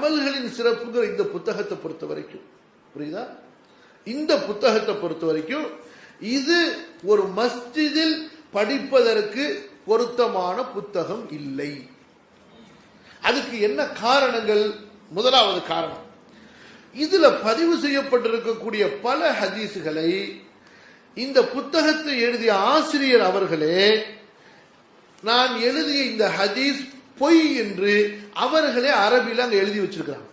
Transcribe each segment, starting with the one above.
அமல்களின் சிறப்புங்கிற இந்த புத்தகத்தை பொறுத்த வரைக்கும். புரியுதா? இந்த புத்தகத்தை பொறுத்த வரைக்கும் இது ஒரு மஸ்ஜிதில் படிப்பதற்கு பொருத்தமான புத்தகம் இல்லை. அதுக்கு என்ன காரணங்கள்? முதலாவது காரணம். இதுல பதிவு செய்யப்பட்டிருக்கக்கூடிய பல ஹதீசுகளை இந்த புத்தகத்தை எழுதிய ஆசிரியர் அவர்களே நான் எழுதிய இந்த ஹதீஸ் பொய் என்று அவர்களே அரபில அங்க எழுதி வச்சிருக்கிறாங்க.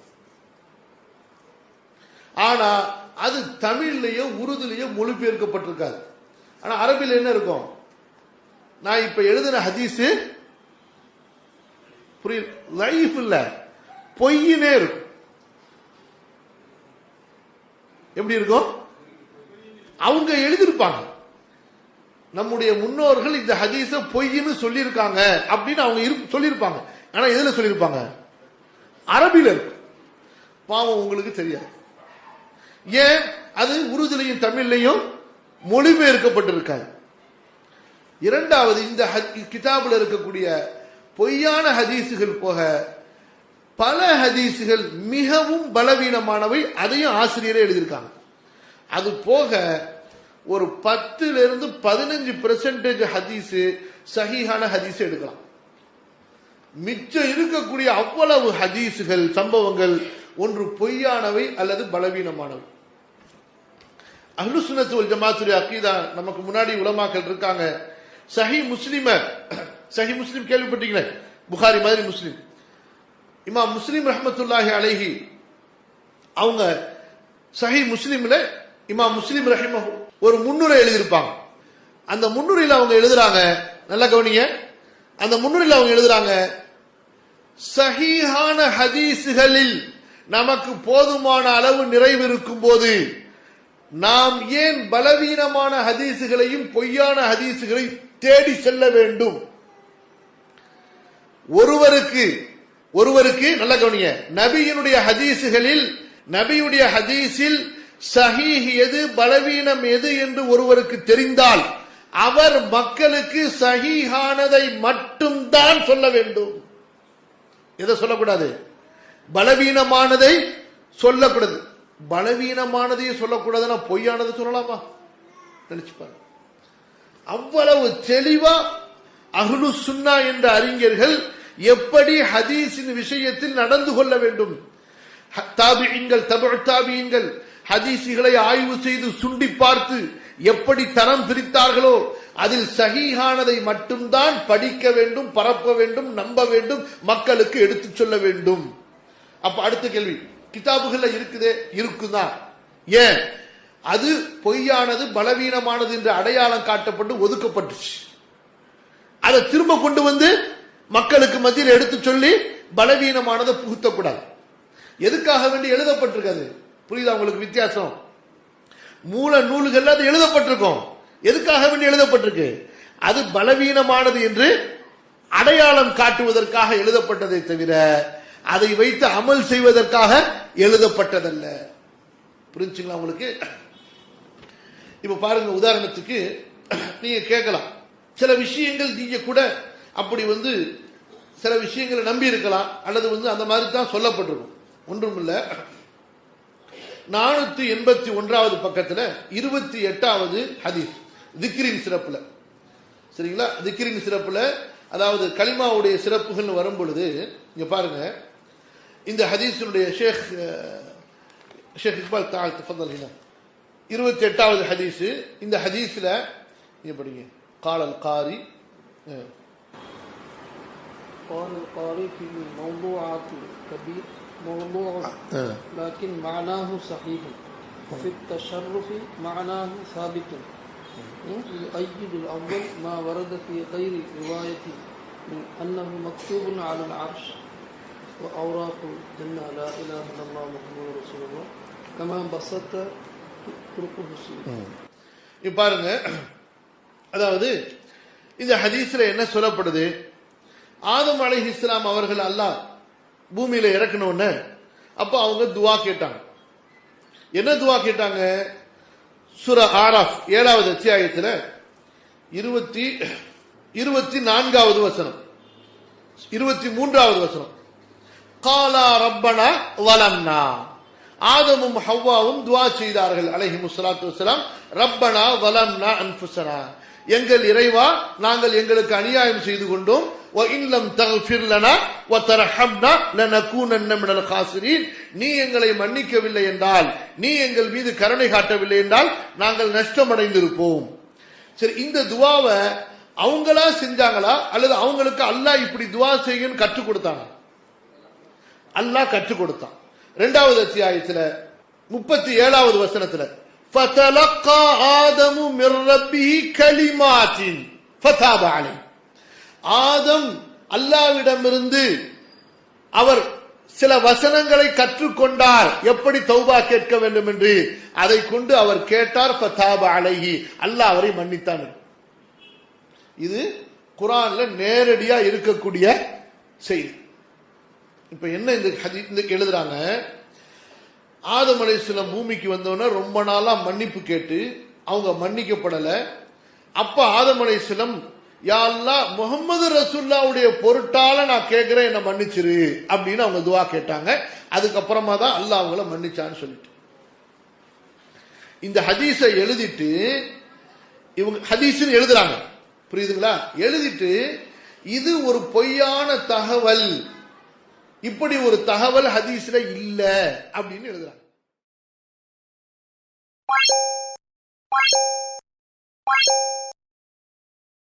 ஆனா அது தமிழ்லயோ உருதுலயோ மொழிபெயர்க்கப்பட்டிருக்காது. ஆனா அரபியில் என்ன இருக்கும்? நான் இப்ப எழுதின ஹதீஸு புரியல லைஃப் இல்ல. பொய்யினே இருக்கும். எப்படி இருக்கும்? அவங்க எழுதியிருப்பாங்க. நம்முடைய முன்னோர்கள் இந்த ஹதீஸ பொய்ன்னு சொல்லியிருக்காங்க அப்படின்னு அவங்க சொல்லியிருப்பாங்க. ஆனா எதுல சொல்லியிருப்பாங்க? அரபில இருக்கு. பாவம் உங்களுக்கு தெரியாது. ஏன்? அது உருதுலையும் தமிழ்லையும் மொழிபெயர்க்கப்பட்டிருக்காது இரண்டாவது இந்த கிதாபில் இருக்கக்கூடிய பொய்யான ஹதீசுகள் போக பல ஹதீசுகள் மிகவும் பலவீனமானவை அதையும் ஆசிரியரே எழுதியிருக்காங்க. அது போக ஒரு பத்துல இருந்து பதினஞ்சு பெர்சன்டேஜ் ஹதீஸ் சஹிஹான ஹதீஸ் எடுக்கலாம். மிச்சம் இருக்கக்கூடிய அவ்வளவு ஹதீஸுகள் சம்பவங்கள் ஒன்று பொய்யானவை அல்லது பலவீனமானவை. அஹ்லு ஒரு வல் ஜமாத்துடைய அக்கீதா நமக்கு முன்னாடி உலமாக்கள் இருக்காங்க. சஹி முஸ்லிம சஹி முஸ்லிம் கேள்விப்பட்டீங்களே? புகாரி மாதிரி முஸ்லிம். இமா முஸ்லிம் ரஹமத்துல்லாஹி அலைஹி அவங்க சஹி முஸ்லிம்ல இமா முஸ்லிம் ரஹிமஹூ ஒரு முன்னுரை எழுதியிருப்பாங்க. அந்த முன்னுரையில் அவங்க எழுதுறாங்க நல்லா கவனிங்க. அந்த முன்னுரையில் அவங்க எழுதுறாங்க சஹீஹான ஹதீஸுகளில் நமக்கு போதுமான அளவு நிறைவு இருக்கும் போது நாம் ஏன் பலவீனமான ஹதீஸுகளையும் பொய்யான ஹதீஸுகளை தேடி செல்ல வேண்டும்? ஒருவருக்கு ஒருவருக்கு நல்ல கவனிய நபியினுடைய ஹதீஸுகளில் நபியுடைய ஹதீஸில் சஹீஹ் எது பலவீனம் எது என்று ஒருவருக்கு தெரிந்தால் அவர் மக்களுக்கு சஹீஹானதை மட்டும்தான் சொல்ல வேண்டும். எதை சொல்லக்கூடாது? பலவீனமானதை சொல்லக்கூடாது. பலவீனமானதையே சொல்லக்கூடாதுன்னா பொய்யானதை சொல்லலாமா? நினைச்சு பாருங்க. அவ்வளவு தெளிவா அஹ்லு சுன்னா என்ற அறிஞர்கள் எப்படி ஹதீஸின் விஷயத்தில் நடந்து கொள்ள வேண்டும். தாபியங்கள் தபு தாபியங்கள் ஹதீசுகளை ஆய்வு செய்து சுண்டி பார்த்து எப்படி தரம் பிரித்தார்களோ அதில் சகிஹானதை மட்டும்தான் படிக்க வேண்டும் பரப்ப வேண்டும் நம்ப வேண்டும் மக்களுக்கு எடுத்துச் சொல்ல வேண்டும். அப்ப அடுத்த கேள்வி கிதாபுகள்ல இருக்குதே? இருக்குதான் ஏன்? அது பொய்யானது பலவீனமானது என்று அடையாளம் காட்டப்பட்டு ஒதுக்கப்பட்டுச்சு. அதை திரும்ப கொண்டு வந்து மக்களுக்கு மத்தியில் எடுத்து சொல்லி பலவீனமானதை புகுத்தக்கூடாது. எதுக்காக வேண்டி எழுதப்பட்டிருக்காது புரியுதா உங்களுக்கு வித்தியாசம்? மூல நூல்கள் அது எழுதப்பட்டிருக்கும். எதுக்காக வேண்டி எழுதப்பட்டிருக்கு? அது பலவீனமானது என்று அடையாளம் காட்டுவதற்காக எழுதப்பட்டதை தவிர அதை வைத்து அமல் செய்வதற்காக எழுதப்பட்டதல்ல. புரிஞ்சுங்களா உங்களுக்கு? இப்ப பாருங்க உதாரணத்துக்கு நீங்க கேட்கலாம். சில விஷயங்கள் நீங்க கூட அப்படி வந்து சில விஷயங்களை நம்பி இருக்கலாம் அல்லது வந்து அந்த மாதிரி தான் சொல்லப்பட்டிருக்கும். ஒன்றும் இல்லை. நானூத்தி எண்பத்தி ஒன்றாவது பக்கத்துல இருபத்தி எட்டாவது ஹதீஸ் திக்ரின் சிறப்புல சரிங்களா திக்ரின் சிறப்புல அதாவது கலிமாவுடைய சிறப்புகள் வரும் பொழுது இங்க பாருங்க இந்த ஹதீஸினுடைய ஷேக் அஹ், ஷேக் இக்பால் தாழ் தஃபதல் ஹினா இருபத்தி எட்டாவது ஹதீஸ் இந்த ஹதீஸ்ல நீங்க படிங்க காலல் காரி அஹ், قال القاري في موضوعات كبير موضوع அஹ். لكن معناه صحيح وفي التشرف معناه ثابت يؤيد الأول ما ورد في غير رواية من أنه مكتوب على العرش وأوراق الجنة لا إله إلا الله محمد رسول الله كما بسطت طرقه السنة இப்ப பாருங்க அதாவது இந்த ஹதீஸ்ல என்ன சொல்லப்படுது ஆதம் அலைஹி இஸ்லாம் அவர்கள் அல்லாஹ் பூமியில இறக்கணும்னு அப்ப அவங்க துவா கேட்டாங்க. என்ன துவா கேட்டாங்க? சுர ஆராஃப் ஏழாவது அத்தியாயத்தில் இருபத்தி இருபத்தி நான்காவது வசனம். இருபத்தி மூன்றாவது வசனம். காலா ரப்பனா வலம்னா ஆதமும் ஹவ்வாவும் துவா செய்தார்கள் அலஹி முஸ்லாத்து வசலாம் ரப்பனா வலம்னா அன்ஃபுஸனா. எங்கள் இறைவா நாங்கள் எங்களுக்கு அநியாயம் செய்து கொண்டோம். இல்லம் தக்ஃபிர் லனா வ தர்ஹம்னா லனகூனன்ன மினல் காசிரீன் நீ எங்களை மன்னிக்கவில்லை என்றால் நீ எங்கள் மீது கருணை காட்டவில்லை என்றால் நாங்கள் நஷ்டமடைந்திருப்போம் சரி இந்த துவாவை அவங்களா செஞ்சாங்களா அல்லது அவங்களுக்கு அல்லாஹ் இப்படி துவா செய்யுன்னு கற்றுக் கொடுத்தாங்க அல்லாஹ் கற்றுக் கொடுத்தான் இரண்டாவது அத்தியாயத்துல முப்பத்தி ஏழாவது வசனத்துல فَتَلَقَّى آدَمُ مِنْ رَبِّهِ كَلِمَاتٍ فَتَابَ عَلَيْهِ ஆதம் அல்லாவிடமிருந்து அவர் சில வசனங்களை கற்றுக்கொண்டார். எப்படி தௌபா கேட்க வேண்டும் என்று? அதை கொண்டு அவர் கேட்டார் ஃபதாப அழகி அல்லாஹ் அவரை மன்னித்தான். இது குரான்ல நேரடியா இருக்கக்கூடிய செய்தி. இப்ப என்ன இந்த எழுதுறாங்க? ஆதம் அலைஹிஸ்ஸலாம் பூமிக்கு வந்தவன ரொம்ப நாளா மன்னிப்பு கேட்டு அவங்க மன்னிக்கப்படல. அப்ப ஆதம் அலைஹிஸ்ஸலாம் யாழ்லா அல்லாஹ் முகமது ரசுல்லாவுடைய பொருட்டால நான் கேட்கிறேன் என்ன மன்னிச்சிரு அப்படின்னு அவங்க துவா கேட்டாங்க. அதுக்கப்புறமா தான் அல்லாஹ் அவங்கள மன்னிச்சான்னு சொல்லிட்டு. இந்த ஹதீஸை எழுதிட்டு இவங்க ஹதீஸ்ன்னு எழுதுறாங்க. புரியுதுங்களா? எழுதிட்டு இது ஒரு பொய்யான தகவல். இப்படி ஒரு தகவல் ஹதீஸ்ல இல்ல அப்படின்னு எழுதுறாங்க.